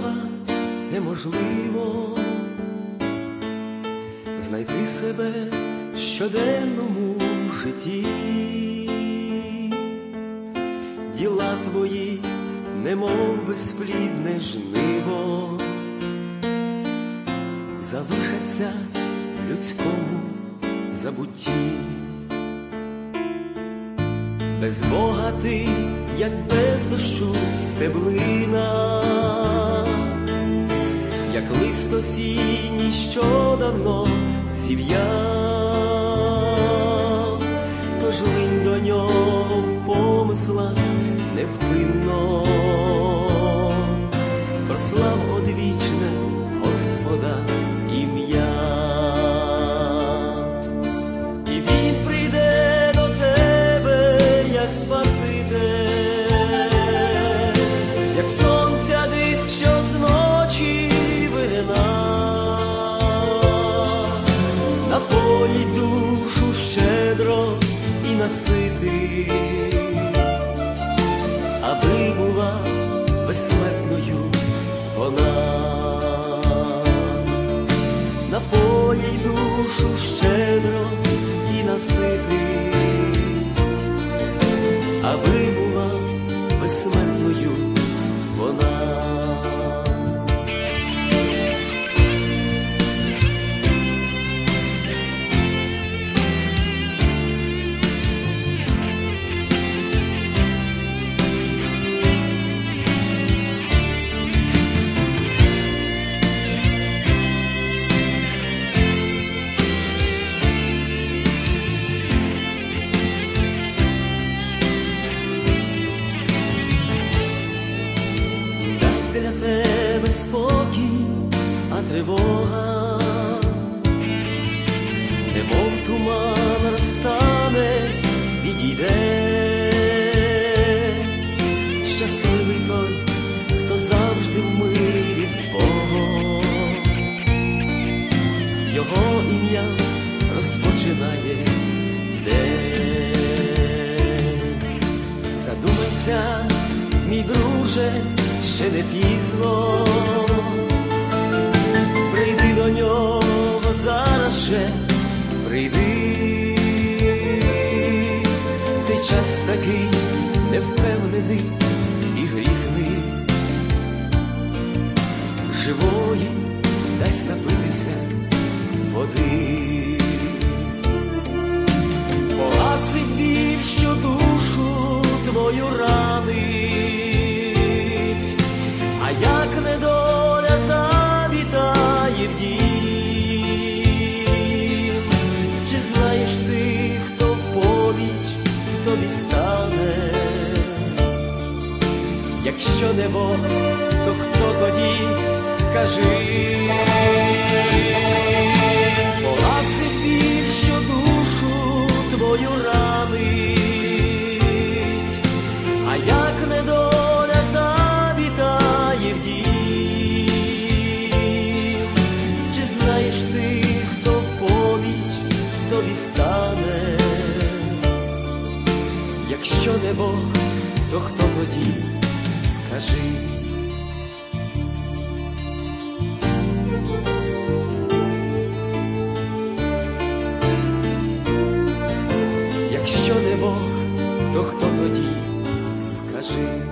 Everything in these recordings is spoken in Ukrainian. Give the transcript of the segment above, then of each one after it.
Бога неможливо. Знайти себе в щоденному житті, діла твої, немов безплідне жниво, залишаться в людському забутті. Без Бога ти, як без дощу стеблина, як лист осінній, що давно зів'яв, тож линь до нього в помислах невпинно, прослав одвічне Господа ім'я. І він прийде до тебе, як Спаситель, аби була безсмертною вона. Напоїй душу щедро і наситить, аби була безсмертною а тривога, немов туман розтане, відійде, щасливий той, хто завжди в мирі з Богом, його ім'я розпочинає день. Задумайся, мій друже, ще не пізно, прийди, цей час такий невпевнений і грізний, живої дасть напитися води. Погасить біль, що душу твою ранить, Якщо не Бог, то хто тоді скажи? Погасить біль, що душу твою ранить, а як недоля завітає в дім, чи знаєш ти, хто в поміч тобі стане? Якщо не Бог, то хто тоді скажи? Якщо не Бог, то хто тоді скажи?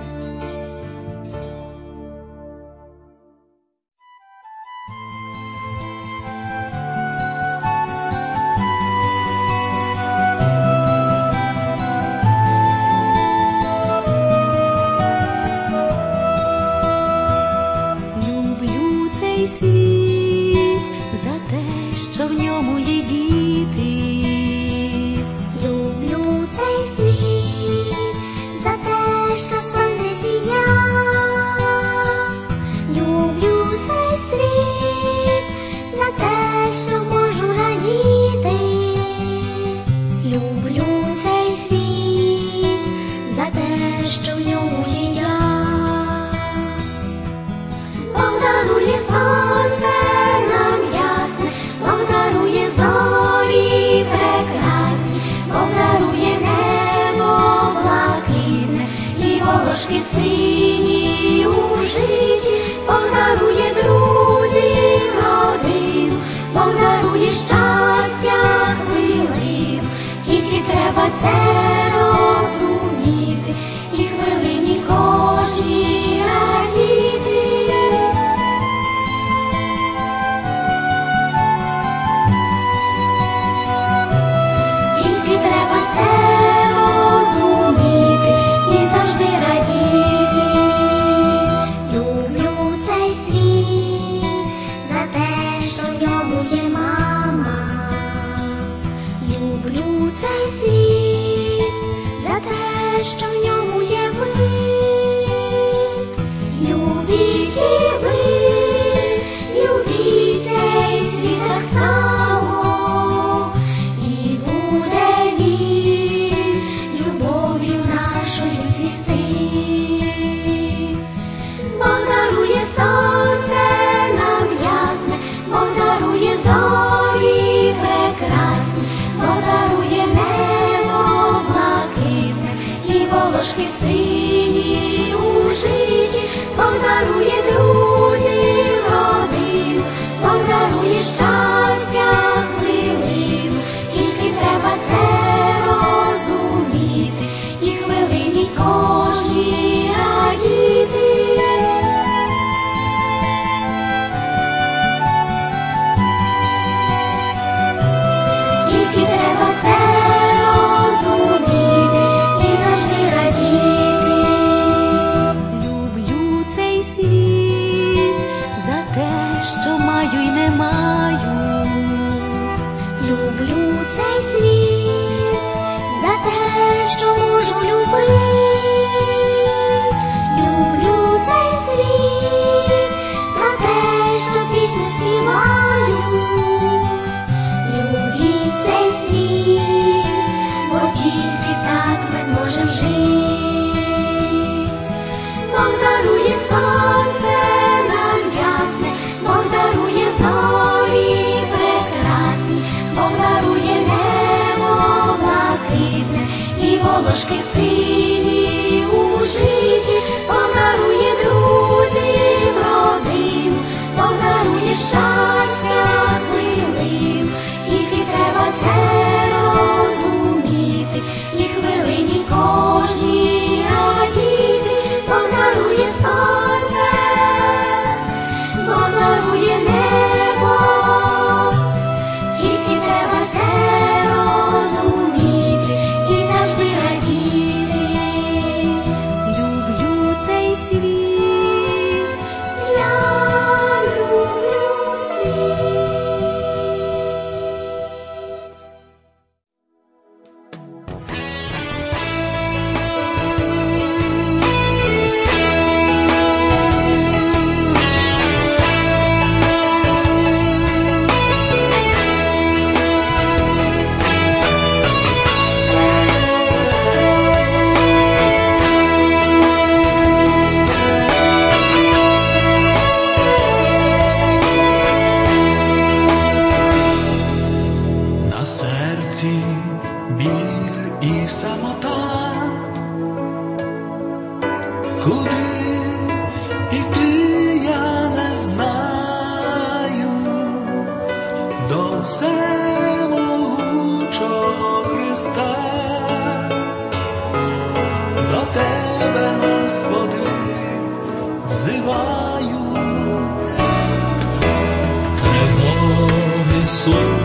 люблю цей світ за те, що в ньому є ви. Bożki syni użyci, podaruje. тільки так ми зможем жити, Бог дарує сонце нам ясне, Бог дарує зорі прекрасні, Бог дарує небо блакитне і волошки сили. Куди іти я не знаю, до всемогучого Христа, до тебе, Господи, взиваю, тривоги сумні.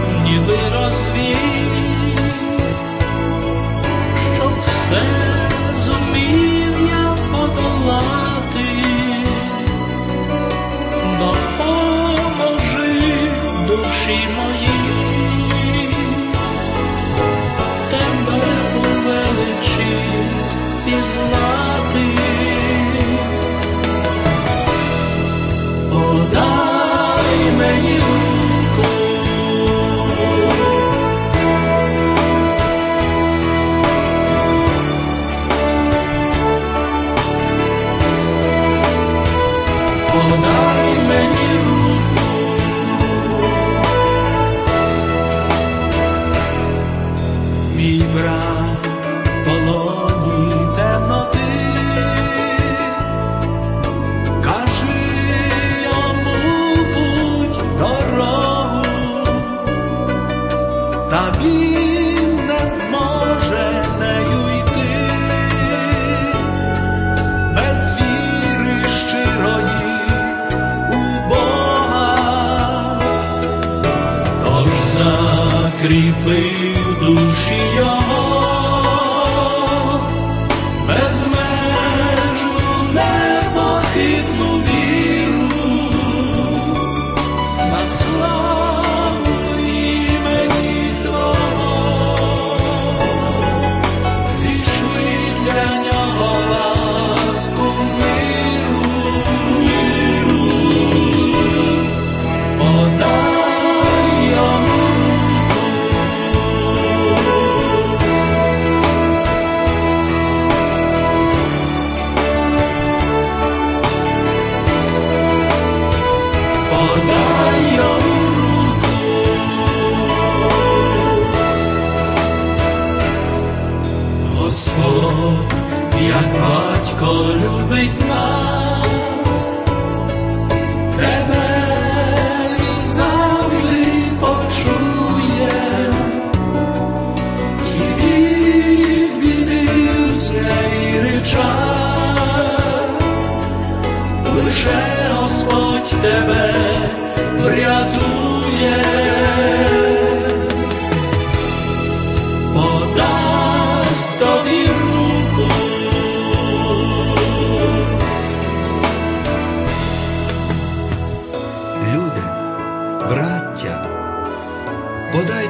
Donai menim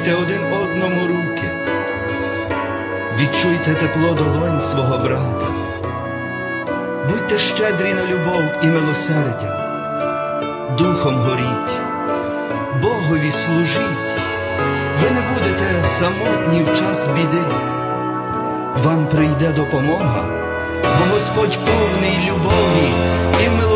подайте один одному руки, відчуйте тепло долонь свого брата, будьте щедрі на любов і милосердя, духом горіть, Богові служіть, ви не будете самотні в час біди, вам прийде допомога, бо Господь повний любові і милосердя.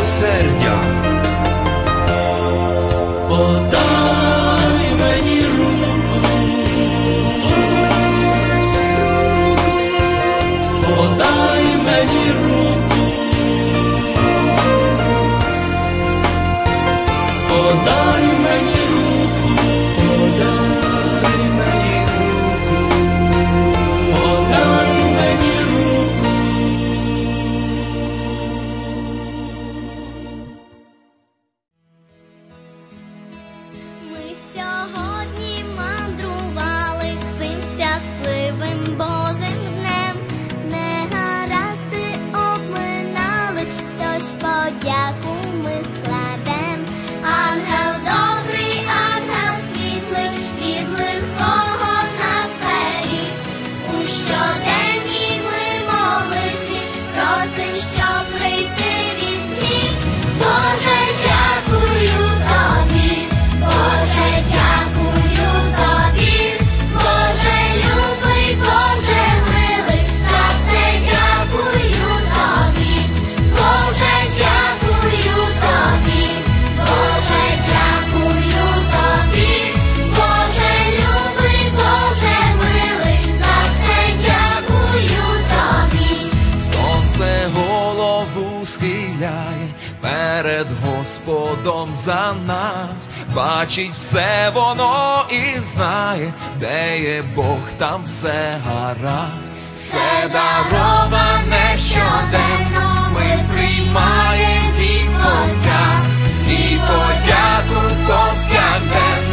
Богом за нас, бачить все воно і знає, де є Бог, там все гаразд, все дароване щоденно, ми приймаємо від Отця, і подяку повсякденно.